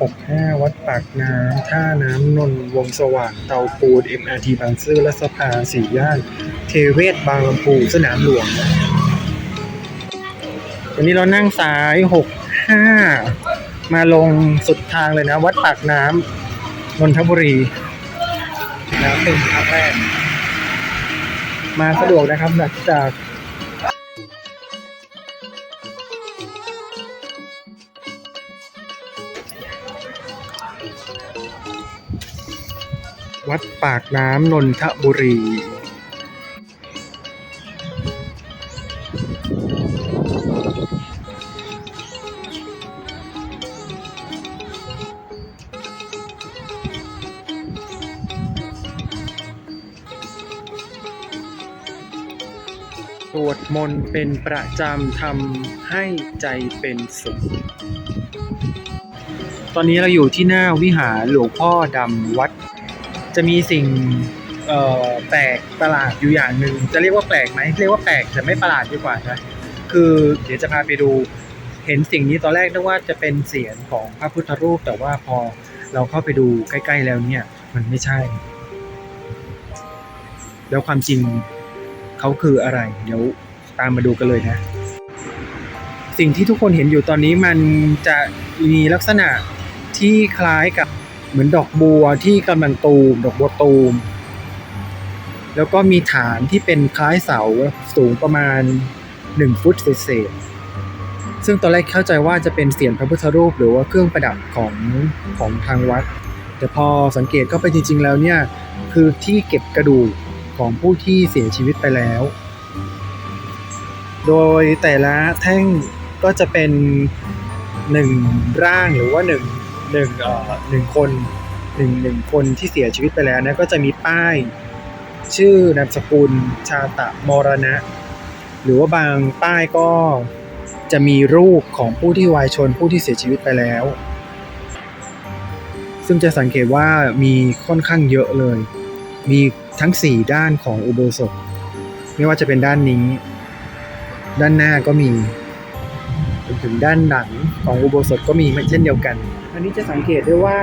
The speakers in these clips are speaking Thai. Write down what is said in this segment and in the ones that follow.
65 วัดปากน้ำท่าน้ำนนท์วงสว่างเตาปูน MRT บางซื่อและสภาสี่ย่าน เทเวศบางลำพูสนามหลวงวันนี้เรานั่งสาย 65 มาลงสุดทางเลยนะ วัดปากน้ำนนทบุรีแล้วเป็นครั้งแรกมาสะดวกนะครับหลังจาก วัดปากน้ำนนทบุรี สวดมนต์เป็นประจำทำให้ใจเป็นสุข ตอนนี้เราอยู่ที่หน้าวิหารหลวงพ่อดำวัด จะมีสิ่งแปลกประหลาดอยู่อย่างหนึ่งจะเรียกว่าแปลกไหมเรียกว่าแปลกแต่ไม่ประหลาดดีกว่านะคือเดี๋ยวจะพาไปดูเห็นสิ่งนี้ตอนแรกนึกว่าจะเป็นเสียงของพระพุทธรูป แต่ว่าพอเราเข้าไปดูใกล้ ๆ แล้วเนี่ย มันไม่ใช่ แล้วความจริงเขาคืออะไร เดี๋ยวตามมาดูกันเลยนะ สิ่งที่ทุกคนเห็นอยู่ตอนนี้มันจะมีลักษณะ ที่คล้ายกับเหมือนดอกบัวที่กำลังตูม ดอกบัวตูม แล้วก็มีฐานที่เป็นคล้ายเสาสูงประมาณ 1 ฟุตเศษซึ่งตอนแรกเข้าใจว่าจะเป็นเสียงพระพุทธรูปหรือว่าเครื่องประดับของของทางวัด แต่พอสังเกตเข้าไปจริง ๆ แล้วเนี่ย คือที่เก็บกระดูกของผู้ที่เสียชีวิตไปแล้ว โดยแต่ละแท่งก็จะเป็นหนึ่งร่างหรือว่าหนึ่ง หนึ่งเอ่อหนึ่งคนหนึ่งหนึ่งคนที่เสียชีวิตไปแล้วนะก็จะมีป้าย ชื่อนามสกุลชาตะมรณะ หรือว่าบางป้ายก็จะมีรูปของผู้ที่วายชนผู้ที่เสียชีวิตไปแล้ว ซึ่งจะสังเกตว่ามีค่อนข้างเยอะเลย มีทั้ง 4 ด้านของอุโบสถ ไม่ว่าจะเป็นด้านนี้ ด้านหน้าก็มี รวมถึงด้านหลังของอุโบสถก็มีเช่นเดียวกัน อันนี้จะสังเกตได้ว่า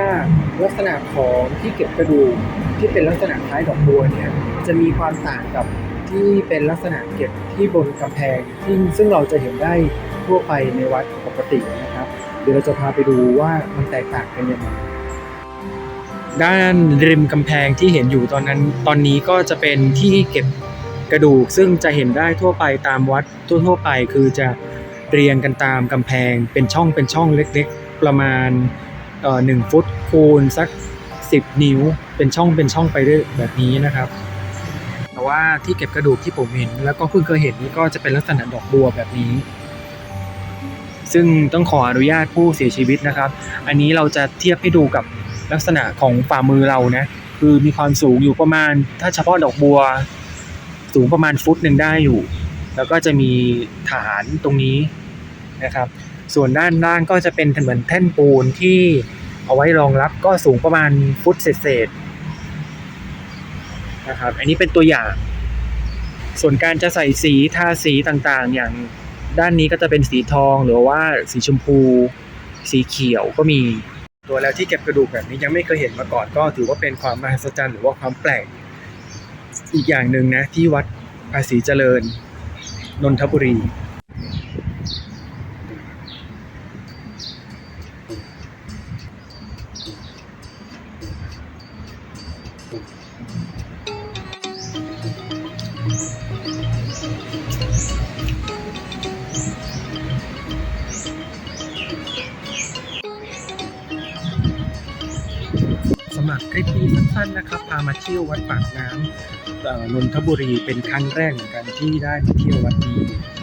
ลักษณะของที่เก็บกระดูกที่เป็นลักษณะคล้ายดอกบัวเนี่ยจะมีความต่างกับที่เป็นลักษณะเก็บที่บนกำแพงที่ซึ่งเราจะเห็นได้ทั่วไปในวัดปกตินะครับ เดี๋ยวเราจะพาไปดูว่ามันแตกต่างกันยังไงด้านริมกำแพงที่เห็นอยู่ตอนนั้นตอนนี้ก็จะเป็นที่เก็บกระดูกซึ่งจะเห็นได้ทั่วไปตามวัดทั่วๆไป คือจะ เรียงกันตามกำแพงเป็นช่องเป็นช่องเล็กๆ ประมาณเอ่อหนึ่งฟุตคูณสัก 10 นิ้ว เป็นช่องเป็นช่องไปเรื่อยแบบนี้นะครับ แต่ว่าที่เก็บกระดูกที่ผมเห็น แล้วก็เพิ่งเคยเห็นนี่ก็จะเป็นลักษณะดอกบัวแบบนี้ ซึ่งต้องขออนุญาตผู้เสียชีวิตนะครับ อันนี้เราจะเทียบให้ดูกับลักษณะของฝ่ามือเรานะคือมีความสูงอยู่ประมาณ ถ้าเฉพาะดอกบัว สูงประมาณฟุตหนึ่งได้อยู่ แล้วก็จะมีฐานตรงนี้นะครับ ส่วนด้านล่างก็จะเป็นเหมือนแท่นปูนที่เอาไว้รองรับก็สูงประมาณฟุตเศษนะครับ อันนี้เป็นตัวอย่าง ส่วนการจะใส่สีทาสีต่างๆ อย่างด้านนี้ก็จะเป็นสีทองหรือว่าสีชมพู สีเขียวก็มี ตัวแล้วที่เก็บกระดูกแบบนี้ยังไม่เคยเห็นมาก่อนก็ถือว่าเป็นความมหัศจรรย์หรือว่าความแปลกอีกอย่างหนึ่งนะที่วัดภาษีเจริญ นนทบุรีสมัครคลิปนี้สั้นๆนะครับ พามาเที่ยววัดปากน้ำ นนทบุรีเป็นครั้งแรกเหมือนกันที่ได้มาเที่ยววัดนี้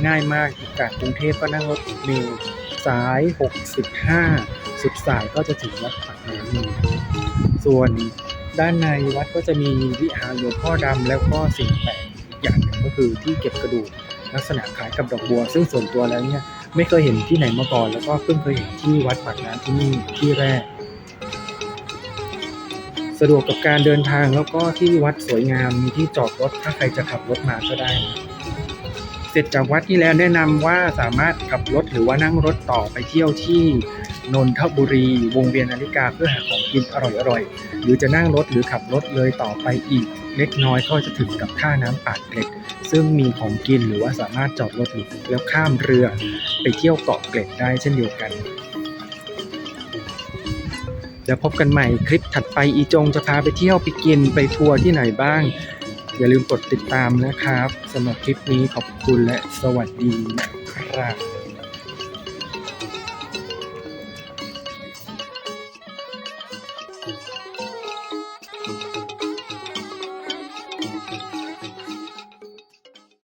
ง่ายมากจากกรุงเทพก็นั่งรถเมล์สาย 65 สุดสายก็จะถึงวัดปากน้ำนีส่วนด้านในวัดก็จะมีวิหารหลวงพ่อดำแล้วก็สิ่งแปลกอีกอย่างหนึ่งก็คือที่เก็บกระดูกลักษณะคล้ายกับดอกบัว ซึ่งส่วนตัวแล้วเนี่ยไม่เคยเห็นที่ไหนมาก่อน แล้วก็เพิ่งเคยเห็นที่วัดปากน้ำที่นี่ที่แรก สะดวกกับการเดินทางแล้วก็ที่วัดสวยงามมีที่จอดรถถ้าใครจะขับรถมาก็ได้นะเสร็จจากวัดที่แล้วแนะนำว่าสามารถขับรถหรือว่านั่งรถต่อไปเที่ยวที่นนทบุรี วงเวียนนาฬิกาเพื่อหาของกินอร่อยๆหรือจะนั่งรถหรือขับรถเลยต่อไปอีก เล็กน้อยก็จะถึงกับท่าน้ำปากเกร็ด ซึ่งมีของกินหรือว่าสามารถจอดรถหรือแล้วข้ามเรือ ไปเที่ยวเกาะเกร็ดได้เช่นเดียวกัน เดี๋ยวพบกันใหม่คลิปถัดไปอีจงจะพาไปเที่ยวไปกินไปทัวร์ที่ไหนบ้าง อย่าลืมกดติดตามนะครับสำหรับคลิปนี้ขอบคุณและสวัสดีนะครับ